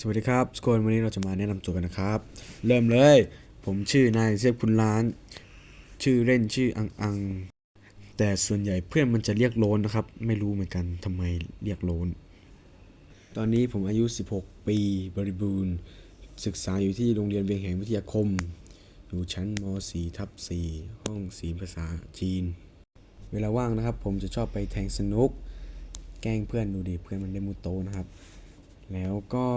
สวัสดีครับทุกคนวันนี้เราจะมาแนะนำตัวกันนะครับ เริ่มเลย ผมชื่อนายเซฟคุณล้าน ชื่อเล่นชื่ออังอัง แต่ส่วนใหญ่เพื่อนมันจะเรียกโลนนะครับ ไม่รู้เหมือนกันทำไมเรียกโลน ตอนนี้ผมอายุ 16 ปีบริบูรณ์ ศึกษาอยู่ที่โรงเรียนเวียงแหงวิทยาคม อยู่ชั้นม .4 ทับ4ห้องสีภาษาจีน เวลาว่างนะครับ ผมจะชอบไปแทงสนุก แกล้งเพื่อนดูดิเพื่อนมันได้มุโตนะครับ แล้วก็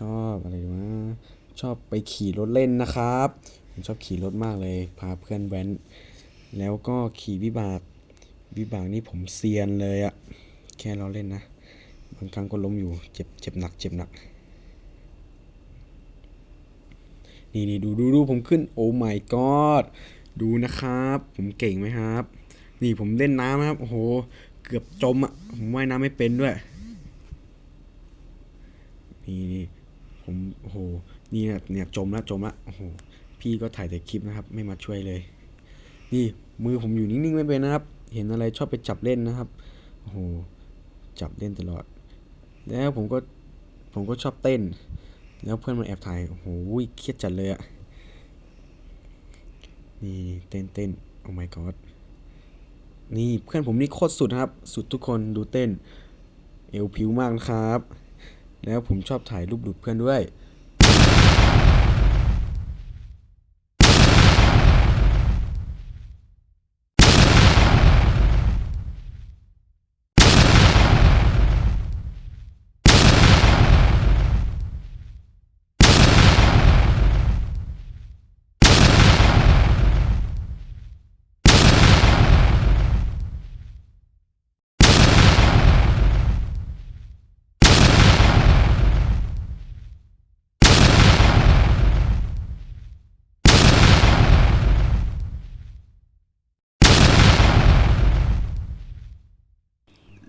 ชอบอะไรวะชอบไปขี่รถเล่นนะครับผมชอบขี่รถมากเลยพาเพื่อนแว้น แล้วก็ขี่วิบากวิบากนี่ผมเซียนเลยอะแค่เราเล่นนะบางครั้งก็ล้มอยู่เจ็บเจ็บหนักเจ็บหนักนี่นี่ดูดูดูผมขึ้นโอ้ my god ดูนะครับ ผมเก่งไหมครับ นี่ผมเล่นน้ำนะครับโอ้โหเกือบจมอะผมว่ายน้ำไม่เป็นด้วย นี่นี่ผมโอ้โหนี่นะเนี่ยจมล้วจมล้วโอ้โหพี่ก็ถ่ายแต่คลิปนะครับ ไม่มาช่วยเลย นี่มือผมอยู่นิ่งๆไม่เป็นนะครับ เห็นอะไรชอบไปจับเล่นนะครับโอ้โหจับเล่นตลอด แล้วผมก็ผมก็ชอบเต้น แล้วเพื่อนมาแอบถ่ายโอ้โหเครียดจัดเลยอะนี่เต้นเต้นโอ้ my god นี่เพื่อนผมนี่โคตรสุดนะครับ สุดทุกคนดูเต้น เอวผิวมากนะครับ แล้วผมชอบถ่ายรูปดูดเพื่อนด้วย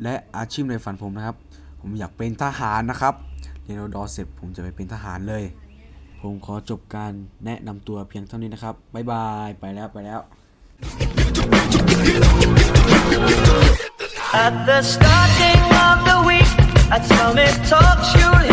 และอาชีพในฝันผมนะครับ ผมอยากเป็นทหารนะครับเรียนรอดอเสร็จผมจะไปเป็นทหารเลย ผมขอจบการแนะนำตัวเพียงเท่านี้นะครับบ๊ายบายไปแล้วไปแล้ว At the starting of the week, at Summit Talks, you'll